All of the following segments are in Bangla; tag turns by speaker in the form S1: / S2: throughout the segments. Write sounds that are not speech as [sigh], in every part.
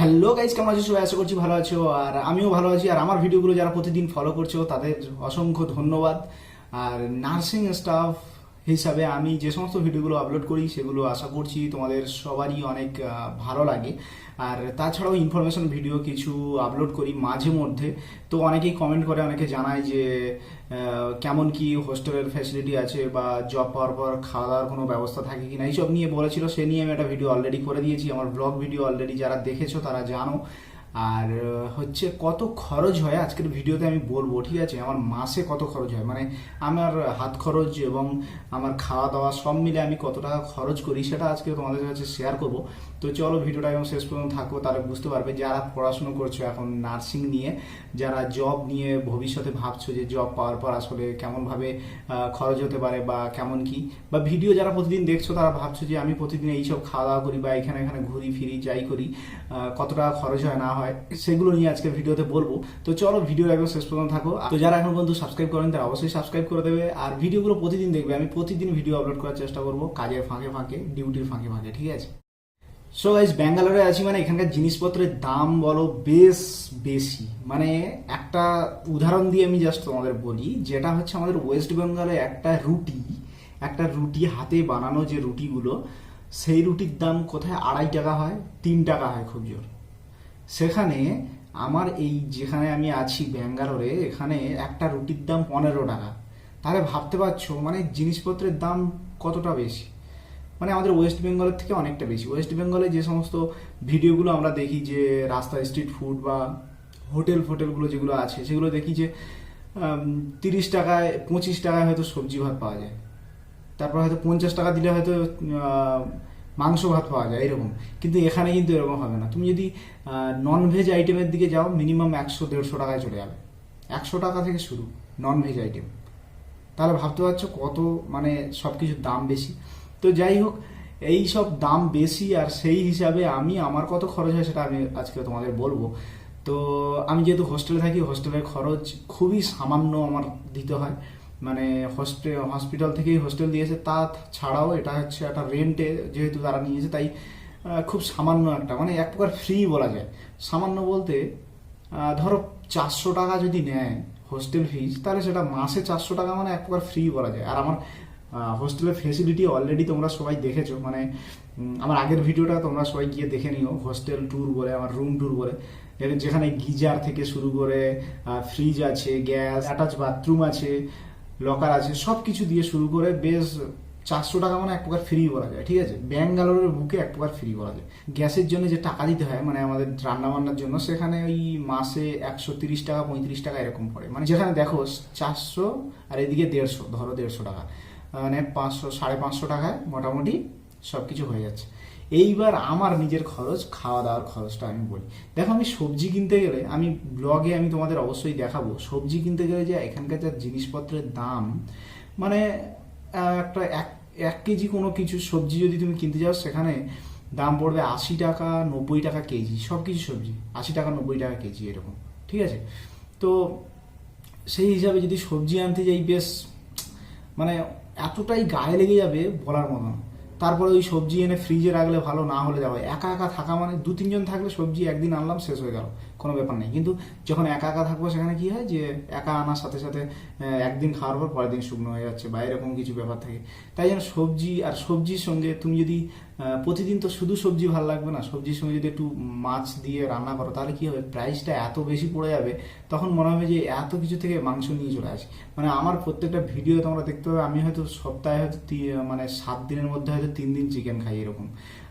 S1: হ্যালো গাইজ কেমন আছো? সবাই আশা করছি ভালো আছো, আর আমিও ভালো আছি। আর আমার ভিডিওগুলো যারা প্রতিদিন ফলো করছ, তাদের অসংখ্য ধন্যবাদ। আর নার্সিং স্টাফ হিসাবে আমি যে সমস্ত ভিডিওগুলো আপলোড করি, সেগুলো আশা করছি তোমাদের সবারই অনেক ভালো লাগে। আর তাছাড়াও ইনফরমেশন ভিডিও কিছু আপলোড করি মাঝে মধ্যে। তো অনেকেই কমেন্ট করে, অনেকে জানায় যে কেমন কি হোস্টেলের ফ্যাসিলিটি আছে বা জব পাওয়ার পর খাওয়া দাওয়ার কোনো ব্যবস্থা থাকে কিনা, এইসব নিয়ে বলেছিল। সে নিয়ে আমি একটা ভিডিও অলরেডি করে দিয়েছি। আমার ব্লগ ভিডিও অলরেডি যারা দেখেছ তারা জানো। আর হচ্ছে কত খরচ হয়, আজকের ভিডিওতে আমি বলব, ঠিক আছে? আমার মাসে কত খরচ হয়? মানে আমার হাত খরচ এবং আমার খাওয়া দাওয়া সব মিলে আমি কত টাকা খরচ করি সেটা আজকে তোমাদের কাছে শেয়ার করব। তো চলো ভিডিওটা এবং শেষ পর্যন্ত থাকো, তাহলে বুঝতে পারবে যারা পড়াশুনো করছ এখন নার্সিং নিয়ে, যারা জব নিয়ে ভবিষ্যতে ভাবছ যে জব পাওয়ার পর আসলে কেমনভাবে খরচ হতে পারে বা কেমন কি, বা ভিডিও যারা প্রতিদিন দেখছ তারা ভাবছ যে আমি প্রতিদিন এইসব খাওয়া দাওয়া করি বা এখানে এখানে ঘুরি ফিরি যাই করি কত টাকা খরচ হয় না হয় সেগুলো নিয়ে আজকে ভিডিওতে বলব। তো চলো ভিডিও একদম শেষ পর্যন্ত থাকো। তো যারা এখন পর্যন্ত সাবস্ক্রাইব করেন, তারা অবশ্যই সাবস্ক্রাইব করে দেবে। আর ভিডিওগুলো প্রতিদিন দেখবে। আমি প্রতিদিন ভিডিও আপলোড করার চেষ্টা করব কাজের ফাঁকে ফাঁকে ডিউটির ফাঁকে ফাঁকে, ঠিক আছে? সো গাইজ ব্যাঙ্গালোরে আছি মানে এখানকার জিনিসপত্রের দাম বলো বেশ বেশি। মানে একটা উদাহরণ দিয়ে আমি জাস্ট তোমাদের বলি, যেটা হচ্ছে আমাদের ওয়েস্ট বেঙ্গলে একটা রুটি একটা রুটি হাতে বানানো যে রুটিগুলো, সেই রুটির দাম কোথায় আড়াই টাকা হয়, তিন টাকা হয় খুব জোর। সেখানে আমার এই যেখানে আমি আছি ব্যাঙ্গালোরে, এখানে একটা রুটির দাম পনেরো টাকা। তাহলে ভাবতে পারছ মানে জিনিসপত্রের দাম কতটা বেশি? মানে আমাদের ওয়েস্ট বেঙ্গলের থেকে অনেকটা বেশি। ওয়েস্ট বেঙ্গলে যে সমস্ত ভিডিওগুলো আমরা দেখি যে রাস্তায় স্ট্রিট ফুড বা হোটেল ফোটেলগুলো যেগুলো আছে, সেগুলো দেখি যে তিরিশ টাকায়, পঁচিশ টাকায় হয়তো সবজি ভাত পাওয়া যায়। তারপর হয়তো পঞ্চাশ টাকা দিলে হয়তো মাংস ভাত পাওয়া যায়, এরকম। কিন্তু এখানে কিন্তু এরকম হবে না। তুমি যদি নন ভেজ আইটেমের দিকে যাও মিনিমাম একশো, দেড়শো টাকায় চলে যাবে। একশো টাকা থেকে শুরু নন ভেজ আইটেম তাহলে ভাবতে পারছ কত মানে সব কিছুর দাম বেশি? তো যাই হোক, এই সব দাম বেশি আর সেই হিসাবে আমি, আমার কত খরচ হয় সেটা আমি আজকে তোমাদের বলব। তো আমি যেহেতু হোস্টেলে থাকি হোস্টেলের খরচ খুবই সামান্য আমার দিতে হয়। মানে হস্টে হসপিটাল থেকেই হোস্টেল দিয়েছে। তা ছাড়াও এটা হচ্ছে একটা রেন্টে যেহেতু তারা নিয়েছে, তাই খুব সামান্য একটা মানে এক প্রকার ফ্রি বলা যায়। সামান্য বলতে ধরো চারশো টাকা যদি নেয় হোস্টেল ফিজ তাহলে সেটা মাসে চারশো টাকা মানে এক প্রকার ফ্রি বলা যায়। আর আমার হোস্টেলের ফেসিলিটি অলরেডি তোমরা সবাই দেখেছ। মানে আমার আগের ভিডিওটা তোমরা সবাই গিয়ে দেখে নিও। হোস্টেল ট্যুর বলে, আমার রুম ট্যুর বলে। যেখানে গিজার থেকে শুরু করে ফ্রিজ আছে, গ্যাস অ্যাটাচ বাথরুম আছে লকার আছে সব কিছু দিয়ে শুরু করে বেশ চারশো টাকা মানে এক প্রকার ফ্রি বলা যায়, ঠিক আছে? ব্যাঙ্গালোরের বুকে এক প্রকার ফ্রি বলা যায়। গ্যাসের জন্য যে টাকা দিতে হয় মানে আমাদের রান্না বান্নার জন্য, সেখানে ওই মাসে একশো তিরিশ টাকা, পঁয়ত্রিশ টাকা এরকম পড়ে। মানে যেখানে দেখো, চারশো আর এদিকে দেড়শো, ধরো দেড়শো টাকা। মানে পাঁচশো, সাড়ে পাঁচশো টাকায় মোটামুটি সব কিছু হয়ে যাচ্ছে। এইবার আমার নিজের খরচ খাওয়া দাওয়ার খরচটা আমি বলি। দেখো, আমি সবজি কিনতে গেলে, আমি ব্লগে আমি তোমাদের অবশ্যই দেখাবো। সবজি কিনতে গেলে যে এখানকার যা জিনিসপত্রের দাম মানে একটা এক এক কেজি কোনো কিছু সবজি যদি তুমি কিনতে যাও, সেখানে দাম পড়বে আশি টাকা নব্বই টাকা কেজি সব কিছু সবজি। আশি টাকা, নব্বই টাকা কেজি এরকম, ঠিক আছে? তো সেই হিসাবে যদি সবজি আনতে যাই, বেশ মানে এতটাই গায়ে লেগে যাবে বলার মতো না। তারপরে ওই সবজি এনে ফ্রিজে রাখলে ভালো, না হলে যাবে। একা একা থাকা মানে দু, তিনজন থাকলে সবজি একদিন আনলাম, শেষ হয়ে গেল। কোনো ব্যাপার নেই। কিন্তু যখন একা একা থাকব, সেখানে কি হয় যে, একা আনার সাথে সাথে একদিন খাওয়ার পর পরের দিন শুকনো হয়ে যাচ্ছে বা এরকম কিছু ব্যাপার থাকে। তাই জন্য সবজি আর সবজির সঙ্গে তুমি যদি প্রতিদিন তো শুধু সবজি ভালো লাগবে না। সবজির সঙ্গে যদি একটু মাছ দিয়ে রান্না করো, তাহলে কি হবে? প্রাইসটা এত বেশি পড়ে যাবে, তখন মনে হবে যে এত কিছু থেকে মাংস নিয়ে চলে আসি। মানে আমার প্রত্যেকটা ভিডিও তোমরা দেখতে পাবে, আমি হয়তো সপ্তাহে হয়তো মানে সাত দিনের মধ্যে হয়তো তিন দিন চিকেন খাই এরকম।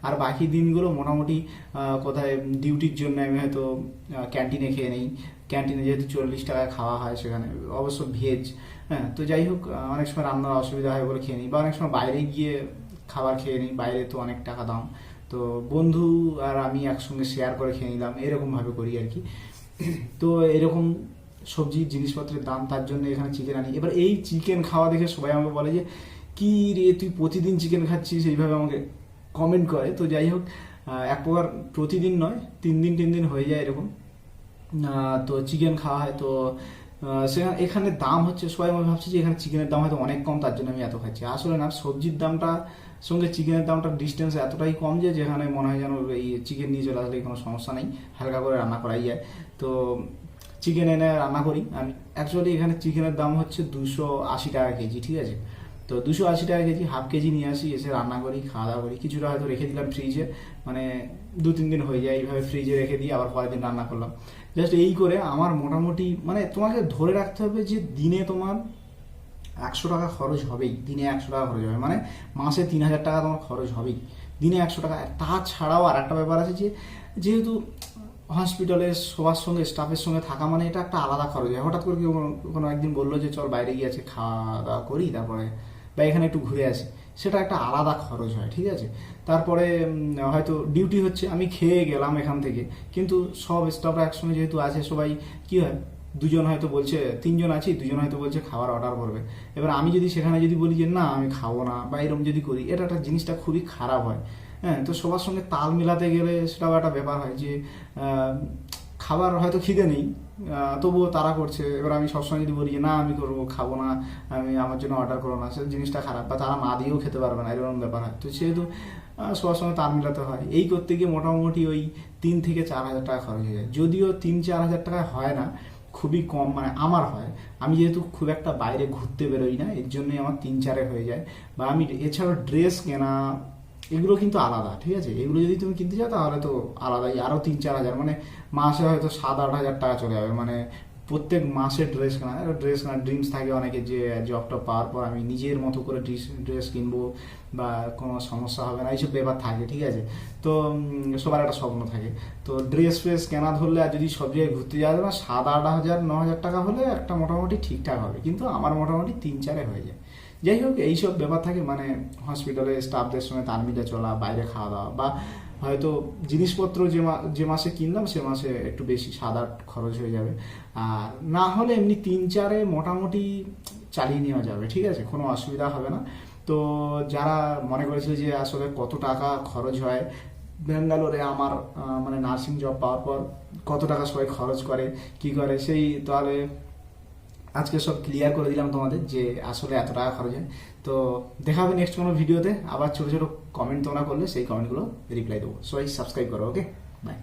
S1: আর বাকি দিনগুলো মোটামুটি কোথায় ডিউটির জন্য আমি হয়তো ক্যান্টিনে খেয়ে নিই। ক্যান্টিনে যেহেতু চল্লিশ টাকায় খাওয়া হয় সেখানে, অবশ্য ভেজ হ্যাঁ তো যাই হোক অনেক সময় রান্নার অসুবিধা হয় বলে খেয়ে নিই, বা অনেক সময় বাইরে গিয়ে খাবার খেয়ে নিই, বাইরে তো অনেক টাকা দাম। তো বন্ধু আর আমি একসঙ্গে শেয়ার করে খেয়ে নিলাম, এরকমভাবে করি আর কি। [clears throat] তো এরকম সবজি, জিনিসপত্রের দাম, তার জন্য এখানে চিকেন আনি। এবার এই চিকেন খাওয়া দেখে সবাই আমাকে বলে যে, কি রে, তুই প্রতিদিন চিকেন খাচ্ছিস? এইভাবে আমাকে কমেন্ট করে। তো যাই হোক এক প্রকার প্রতিদিন নয়, তিন দিন তিন দিন হয়ে যায় এরকম। তো চিকেন খাওয়া হয়, তো সেখানে, এখানে দাম হচ্ছে, সবাই আমি ভাবছি যে এখানে চিকেনের দাম হয়তো অনেক কম, তার জন্য আমি এত খাচ্ছি। আসলে না, সবজির দামটা সঙ্গে চিকেনের দামটা ডিস্টেন্স এতটাই কম যে যেখানে মনে হয় যেন এই চিকেন নিয়ে চলে আসলে কোনো সমস্যা নেই, হালকা করে রান্না করাই যায়। তো চিকেন এনে রান্না করি। আমি অ্যাকচুয়ালি এখানে চিকেনের দাম হচ্ছে দুশো আশি টাকা কেজি, ঠিক আছে? তো দুশো আশি টাকা কেজি, হাফ কেজি নিয়ে আসি, এসে রান্না করি, খাওয়া দাওয়া করি। কিছুটা হয়তো রেখে দিলাম ফ্রিজে মানে দু, তিন দিন হয়ে যায় এইভাবে ফ্রিজে রেখে দিয়ে আবার পরের দিন রান্না করলাম। জাস্ট এই করে আমার মোটামুটি মানে তোমাকে ধরে রাখতে হবে যে দিনে তোমার একশো টাকা খরচ হবেই, দিনে একশো টাকা খরচ হবে। মানে মাসে তিন হাজার টাকা তোমার খরচ হবেই, দিনে একশো টাকা। তাছাড়াও আর একটা ব্যাপার আছে যে, যেহেতু হসপিটালে সবার সঙ্গে স্টাফের সঙ্গে থাকা মানে এটা একটা আলাদা খরচ। হয় হঠাৎ করে কেউ কোনো একদিন বলল যে, চল বাইরে গিয়ে আছে খাওয়া দাওয়া করি, তারপরে বা এখানে একটু ঘুরে আসি। সেটা একটা আলাদা খরচ হয়, ঠিক আছে? তারপরে হয়তো ডিউটি হচ্ছে, আমি খেয়ে গেলাম এখান থেকে। কিন্তু সব স্টাফরা একসঙ্গে যেহেতু আছে, সবাই কি হয়, দুজন হয়তো বলছে, তিনজন আছি, দুজন হয়তো বলছে খাবার অর্ডার করবে। এবার আমি যদি সেখানে যদি বলি যে, না, আমি খাব না, বা এরকম যদি করি, এটা একটা জিনিসটা খুবই খারাপ হয়। হ্যাঁ তো সবার সঙ্গে তাল মেলাতে গেলে সেটাও একটা ব্যাপার হয় যে খাবার হয়তো খিদে নেই তবুও তারা করছে, এবার আমি সবসময় যদি বলি না, আমি করব, খাব না, আমি আমার জন্য অর্ডার করো না। সে জিনিসটা খারাপ, বা তারা না দিয়েও খেতে পারবে না, এরকম ব্যাপার হয়। তো সেহেতু সবার সঙ্গে তাল মিলাতে হয়। এই করতে গিয়ে মোটামুটি ওই তিন থেকে চার হাজার টাকা খরচ হয়ে যায়। যদিও তিন, চার হাজার টাকা হয় না, খুবই কম মানে আমার হয়। আমি যেহেতু খুব একটা বাইরে ঘুরতে বেরোই না, এর জন্যই আমার তিন, চারে হয়ে যায়। বা আমি এছাড়াও ড্রেস কেনা এগুলো কিন্তু আলাদা, ঠিক আছে? এগুলো যদি তুমি কিনতে চাও তাহলে তো আলাদাই আরও তিন চার হাজার মানে মাসে হয়তো সাত আট হাজার টাকা চলে যাবে। মানে প্রত্যেক মাসে ড্রেস কেনা ড্রেস কেনা ড্রিমস থাকে অনেকে যে জবটা পাওয়ার পর আমি নিজের মতো করে ড্রেস কিনবো বা কোনো সমস্যা হবে না, এইসব ব্যাপার থাকে, ঠিক আছে? তো সবার একটা স্বপ্ন থাকে। তো ড্রেস ফ্রেস কেনা ধরলে আর যদি সব জায়গায় ঘুরতে যাওয়া যায় না, সাত আট হাজার, ন হাজার টাকা হলে একটা মোটামুটি ঠিকঠাক হবে। কিন্তু আমার মোটামুটি তিন চারে হয়ে যায়। যাই হোক, এইসব ব্যাপার থাকে মানে হসপিটালে স্টাফদের সঙ্গে তার মিলে চলা, বাইরে খাওয়া দাওয়া, বা হয়তো জিনিসপত্র যে যে মাসে কিনলাম, সে মাসে একটু বেশি আট খরচ হয়ে যাবে। আর না হলে এমনি তিন চারে মোটামুটি চালিয়ে নেওয়া যাবে, ঠিক আছে? কোনো অসুবিধা হবে না। তো যারা মনে করেছিল যে আসলে কত টাকা খরচ হয়, ব্যাঙ্গালোরে আমার মানে নার্সিং জব পাওয়ার পর কত টাকা সবাই খরচ করে, কি করে, সেই তাহলে আজকে সব ক্লিয়ার করে দিলাম তোমাদের যে আসলে এত টাকা খরচ হয়। তো দেখা হবে নেক্সট কোনো ভিডিওতে আবার ছোটো ছোটো কমেন্ট তোমরা করলে সেই কমেন্টগুলো রিপ্লাই দেবো। সবাই সাবস্ক্রাইব করো ওকে বাই